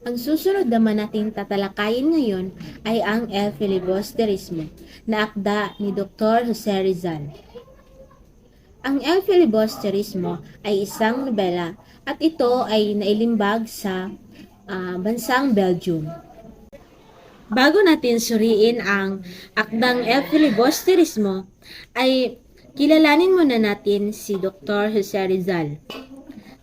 Ang susunod naman nating tatalakayin ngayon ay ang El Filibusterismo na akda ni Dr. Jose Rizal. Ang El Filibusterismo ay isang nobela at ito ay nailimbag sa ah, bansang Belgium. Bago natin suriin ang akdang El Filibusterismo, ay kilalanin muna natin si Dr. Jose Rizal.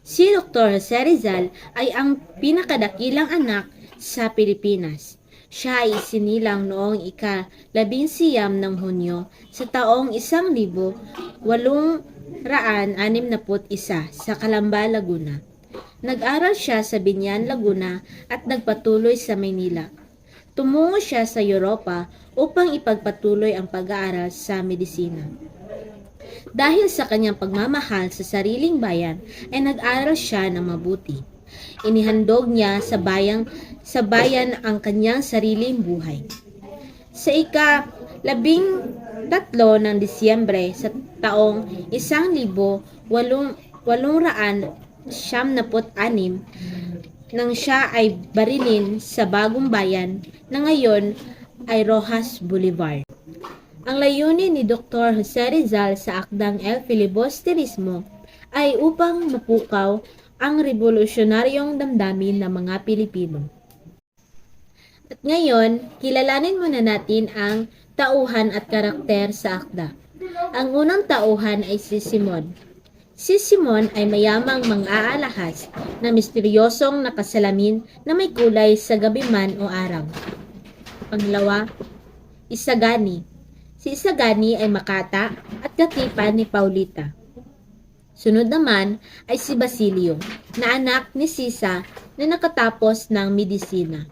Si Dr. Jose Rizal ay ang pinakadakilang anak sa Pilipinas. Siya ay isinilang noong ika-labing siyam ng Hunyo sa taong isang libo walong raan anim na isa sa Calamba, Laguna. Nag-aral siya sa Binyan, Laguna at nagpatuloy sa Maynila. Tumungo siya sa Europa upang ipagpatuloy ang pag-aaral sa medisina. Dahil sa kanyang pagmamahal sa sariling bayan, ay nag-aral siya ng mabuti. Inihandog niya sa bayang sa bayan ang kanyang sariling buhay. Sa ika labing tatlo ng Disyembre sa taong isang libo walong, walong raan siyam naput anim nang siya ay barilin sa bagong bayan na ngayon ay Rojas Boulevard. Ang layunin ni Dr. Jose Rizal sa akdang El Filibusterismo ay upang mapukaw ang revolusyonaryong damdamin ng mga Pilipino. At ngayon, kilalanin muna natin ang tauhan at karakter sa akda. Ang unang tauhan ay si Simon. Si Simon ay mayamang mang-aalahas na misteryosong nakasalamin na may kulay sa gabi man o araw. Pangalawa, Isagani. Si Isagani ay makata at katipan ni Paulita. Sunod naman ay si Basilio, na anak ni Sisa na nakatapos ng medisina.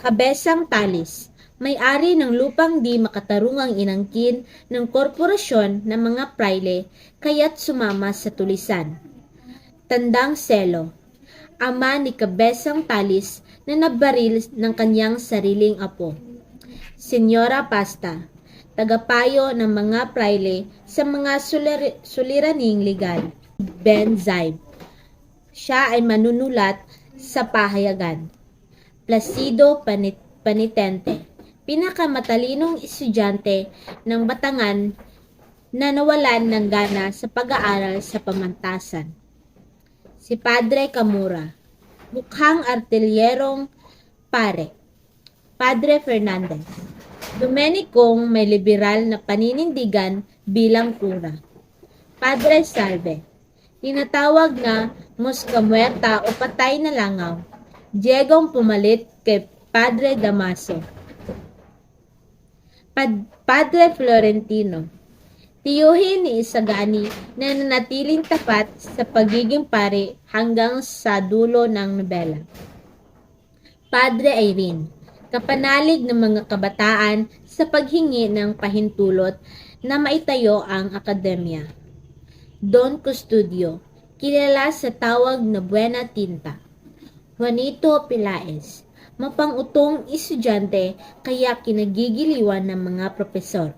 Kabesang Talis, may-ari ng lupang di makatarungang inangkin ng korporasyon ng mga praile kaya't sumama sa tulisan. Tandang Selo, ama ni Kabesang Talis na nabaril ng kanyang sariling apo. Senyora Pasta, tagapayo ng mga praile sa mga sulir- suliraning legal. Ben Zaib, siya ay manunulat sa pahayagan. Placido Panit- Panitente, pinakamatalinong estudyante ng Batangan na nawalan ng gana sa pag-aaral sa pamantasan. Si Padre Camura, mukhang artilyerong pare. Padre Fernandez, Domenicong may liberal na paninindigan bilang kura. Padre Salve, tinatawag na Mosca Muerta o Patay na Langaw. Diegong pumalit kay Padre Damaso. Pad- Padre Florentino, tiyuhin ni Isagani na nanatiling tapat sa pagiging pare hanggang sa dulo ng nobela. Padre Irene, kapanalig ng mga kabataan sa paghingi ng pahintulot na maitayo ang akademya. Don Custodio, kilala sa tawag na Buena Tinta. Juanito Pilaes, mapangutong estudyante kaya kinagigiliwan ng mga propesor.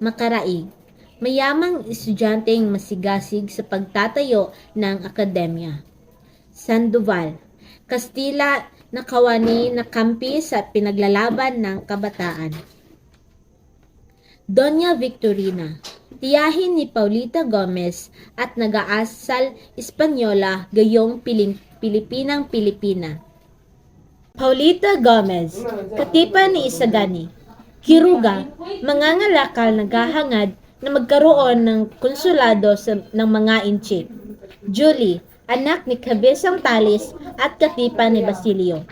Makaraig, mayamang estudyanteng masigasig sa pagtatayo ng akademya. Sandoval, Kastila na kawani na kampi sa pinaglalaban ng kabataan. Doña Victorina, tiyahin ni Paulita Gomez at nag-aasal Espanyola gayong Piling, Pilipinang Pilipina. Paulita Gomez, katipan ni Isagani. Kiruga, mangangalakal naghahangad na magkaroon ng konsulado sa, ng mga inchik. Julie, anak ni Cabezang Talis at katipan ni Basilio.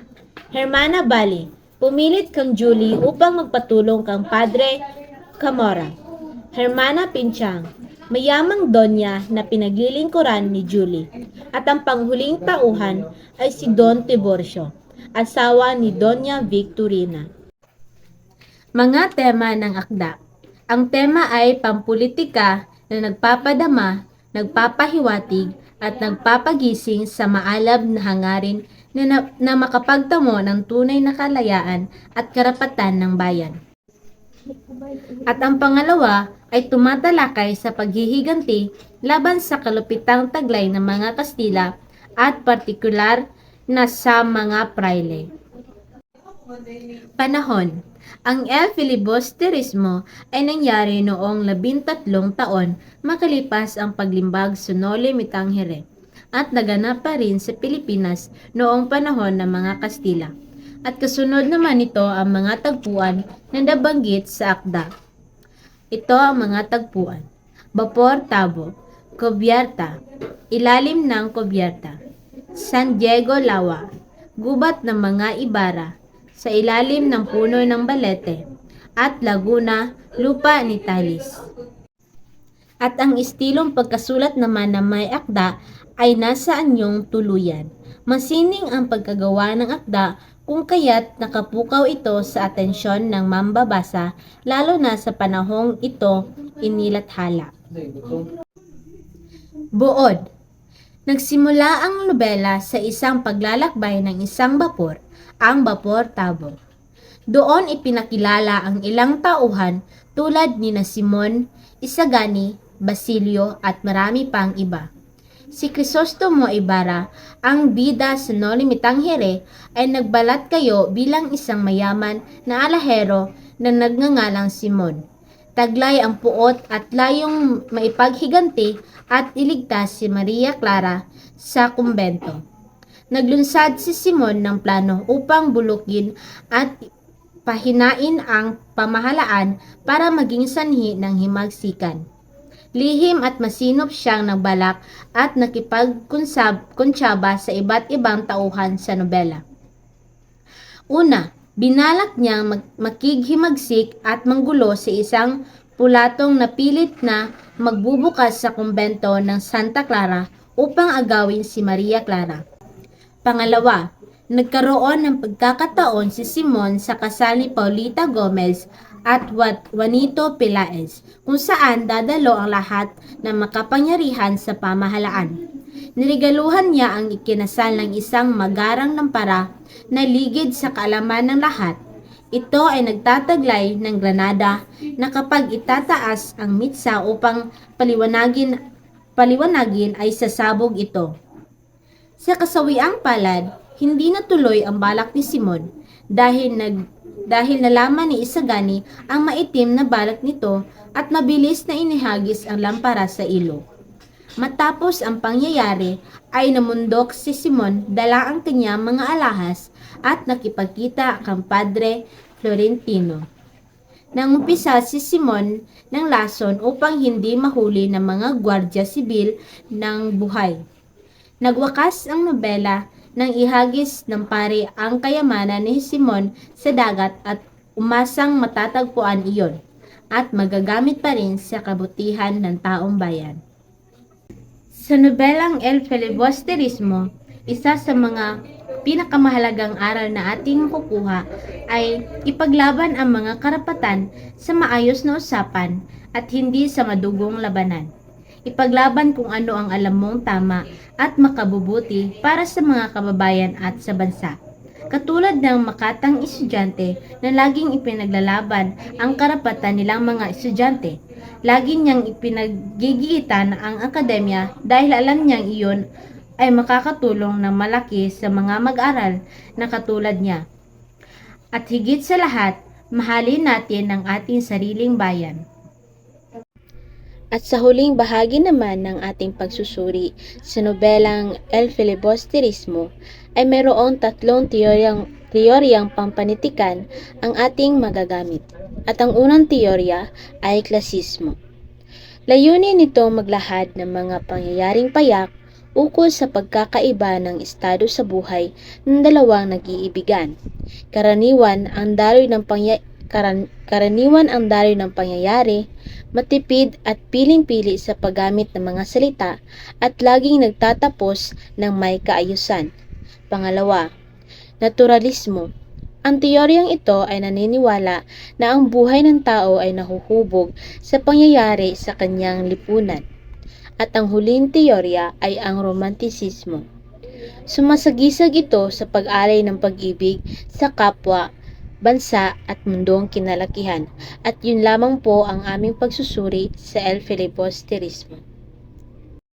Hermana Bali, pumilit kang Julie upang magpatulong kang Padre Camora. Hermana Pinchang, mayamang donya na pinaglilingkuran ni Julie. At ang panghuling tauhan ay si Don Tiborcio, asawa ni Doña Victorina. Mga tema ng akda. Ang tema ay pampolitika na nagpapadama, nagpapahiwatig, at nagpapagising sa maalab na hangarin na, na, na makapagtamo ng tunay na kalayaan at karapatan ng bayan. At ang pangalawa ay tumatalakay sa paghihiganti laban sa kalupitang taglay ng mga Kastila at partikular na sa mga praile. Panahon Ang El Filibusterismo ay nangyari noong labintatlong taon makalipas ang paglimbag sa Noli Me Tangere at naganap pa rin sa Pilipinas noong panahon ng mga Kastila. At kasunod naman ito ang mga tagpuan na nabanggit sa akda. Ito ang mga tagpuan. Bapor Tabo, Cubierta, Ilalim ng Cubierta, San Diego Lawa, Gubat ng mga Ibara, sa ilalim ng puno ng Balete, at Laguna, Lupa ni Talis. At ang estilong pagkasulat naman ng may akda ay nasa anyong tuluyan. Masining ang pagkagawa ng akda kung kaya't nakapukaw ito sa atensyon ng mambabasa lalo na sa panahong ito inilathala. Buod Nagsimula ang nobela sa isang paglalakbay ng isang bapor, ang Bapor Tabo. Doon ipinakilala ang ilang tauhan tulad ni na Simon, Isagani, Basilio at marami pang iba. Si Crisostomo Ibarra, ang bida sa Noli Me Tangere, ay nagbalat kayo bilang isang mayaman na alahero na nagngangalang Simon. Taglay ang puot at layong maipaghiganti at iligtas si Maria Clara sa kumbento. Naglunsad si Simon ng plano upang bulukin at pahinain ang pamahalaan para maging sanhi ng himagsikan. Lihim at masinop siyang nagbalak at nakipagkunsyaba sa iba't ibang tauhan sa nobela. Una, binalak niyang mag- makighimagsik at manggulo sa isang pulatong napilit na magbubukas sa kumbento ng Santa Clara upang agawin si Maria Clara. Pangalawa, nagkaroon ng pagkakataon si Simon sa kasal ni Paulita Gomez at Wat- Juanito Pilaes kung saan dadalo ang lahat ng makapangyarihan sa pamahalaan. Nirigaluhan niya ang ikinasal ng isang magarang lampara na ligid sa kaalaman ng lahat. Ito ay nagtataglay ng Granada na kapag itataas ang mitsa upang paliwanagin, paliwanagin ay sasabog ito. Sa kasawiang palad, hindi natuloy ang balak ni Simon dahil nag dahil nalaman ni Isagani ang maitim na balak nito at mabilis na inihagis ang lampara sa ilog. Matapos ang pangyayari ay namundok si Simon dala ang kanyang mga alahas at nakipagkita kang Padre Florentino. Nangumpisa si Simon ng lason upang hindi mahuli ng mga gwardya sibil ng buhay. Nagwakas ang nobela nang ihagis ng pari ang kayamanan ni Simon sa dagat at umasang matatagpuan iyon at magagamit pa rin sa kabutihan ng taong bayan. Sa nobelang El Filibusterismo, isa sa mga pinakamahalagang aral na ating kukuha ay ipaglaban ang mga karapatan sa maayos na usapan at hindi sa madugong labanan. Ipaglaban kung ano ang alam mong tama at makabubuti para sa mga kababayan at sa bansa. Katulad ng makatang estudyante na laging ipinaglalaban ang karapatan nilang mga estudyante. Lagi niyang ipinagigitan ang akademya dahil alam niyang iyon ay makakatulong ng malaki sa mga mag-aral na katulad niya. At higit sa lahat, mahalin natin ang ating sariling bayan. At sa huling bahagi naman ng ating pagsusuri sa nobelang El Filibusterismo ay mayroong tatlong teoryang, teoryang pampanitikan ang ating magagamit. At ang unang teorya ay klasismo. Layunin nito maglahad ng mga pangyayaring payak ukol sa pagkakaiba ng estado sa buhay ng dalawang nag-iibigan. Karaniwan ang daloy ng pangya karan, karaniwan ang daloy ng pangyayari, matipid at piling-pili sa paggamit ng mga salita at laging nagtatapos ng may kaayusan. Pangalawa, naturalismo. Ang teoryang ito ay naniniwala na ang buhay ng tao ay nahuhubog sa pangyayari sa kanyang lipunan at ang huling teorya ay ang romantisismo. Sumasagisag ito sa pag-alay ng pag-ibig sa kapwa, bansa at mundong kinalakihan at yun lamang po ang aming pagsusuri sa El Filibusterismo.